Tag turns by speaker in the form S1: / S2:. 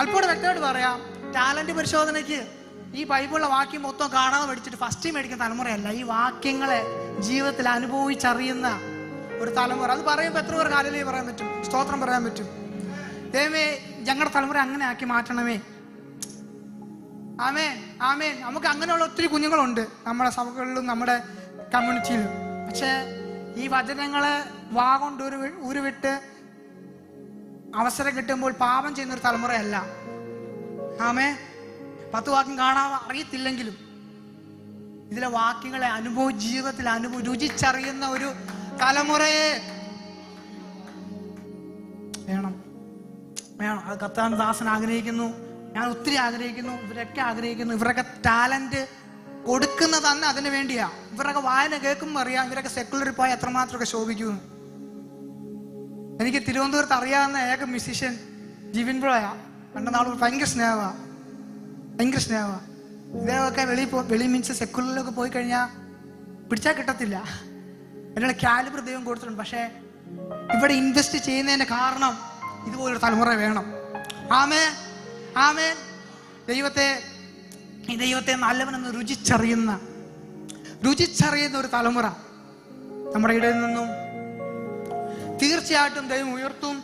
S1: അല്പോടെ വ്യക്തമായിട്ട് പറയാം. ടാലന്റ് പരിശോധനയ്ക്ക് ഈ ബൈബിളിലെ വാക്യം മൊത്തം കാണാതെ പഠിച്ചിട്ട് ഫസ്റ്റ് മേടിക്കുന്ന തലമുറയല്ല. ഈ വാക്യങ്ങളെ ജീവിതത്തിൽ അനുഭവിച്ചറിയുന്ന ഒരു തലമുറ. അത് പറയുമ്പോൾ എത്ര പേർ കാലിലേ പറയാൻ പറ്റും? സ്തോത്രം പറയാൻ പറ്റും. ദൈവമേ ഞങ്ങളുടെ തലമുറ അങ്ങനെ ആക്കി മാറ്റണമേ. ആമേൻ ആമേൻ. നമുക്ക് അങ്ങനെയുള്ള ഒത്തിരി കുഞ്ഞുങ്ങളുണ്ട് നമ്മുടെ സഭകളിലും നമ്മുടെ കമ്മ്യൂണിറ്റിയിലും പക്ഷേ ഈ വചനങ്ങളെ വാ കൊണ്ട് ഒരു ഉരുവിട്ട് അവസരം കിട്ടുമ്പോൾ പാപം ചെയ്യുന്ന ഒരു തലമുറയല്ല. ആമേ പത്ത് വാക്യം കാണാൻ അറിയത്തില്ലെങ്കിലും ഇതിലെ വാക്യങ്ങളെ അനുഭവ ജീവിതത്തിൽ അനുഭവ രുചിച്ചറിയുന്ന ഒരു തലമുറയെ വേണം. വേണം. അത് കത്താൻ ദാസൻ ആഗ്രഹിക്കുന്നു. ഞാൻ ഒത്തിരി ആഗ്രഹിക്കുന്നു. ഇവരൊക്കെ ആഗ്രഹിക്കുന്നു. ഇവരൊക്കെ ടാലന്റ് കൊടുക്കുന്നതന്നെ അതിനു വേണ്ടിയാ. ഇവരൊക്കെ വായന കേൾക്കുമ്പോൾ അറിയാം. ഇവരൊക്കെ സെക്കുലറിൽ പോയി എത്രമാത്രമൊക്കെ ശോഭിക്കുന്നു എനിക്ക് തിരുവനന്തപുരത്ത് അറിയാവുന്ന ഏക മ്യൂസീഷ്യൻ ജിവിൻ ബ്രോയാ. പണ്ട് നാൾ ഭയങ്കര സ്നേഹമാ ഭയങ്കര സ്നേഹമാ ഇദ്ദേഹമൊക്കെ വെളിയിൽ പോ വെളി മീൻസ് സെക്കുലറിലൊക്കെ പോയി കഴിഞ്ഞാൽ പിടിച്ചാൽ കിട്ടത്തില്ല. അതിനുള്ള കാലിബർ ദൈവം കൊടുത്തിട്ടുണ്ട്. പക്ഷേ ഇവിടെ ഇൻവെസ്റ്റ് ചെയ്യുന്നതിന്റെ കാരണം ഇതുപോലൊരു തലമുറ വേണം. ആമേ ആമേ ദൈവത്തെ ഈ ദൈവത്തെ നല്ലവനെന്ന് രുചിച്ചറിയുന്ന രുചിച്ചറിയുന്ന ഒരു തലമുറ നമ്മുടെ ഇടയിൽ നിന്നും തീർച്ചയായിട്ടും ദൈവം ഉയർത്തും.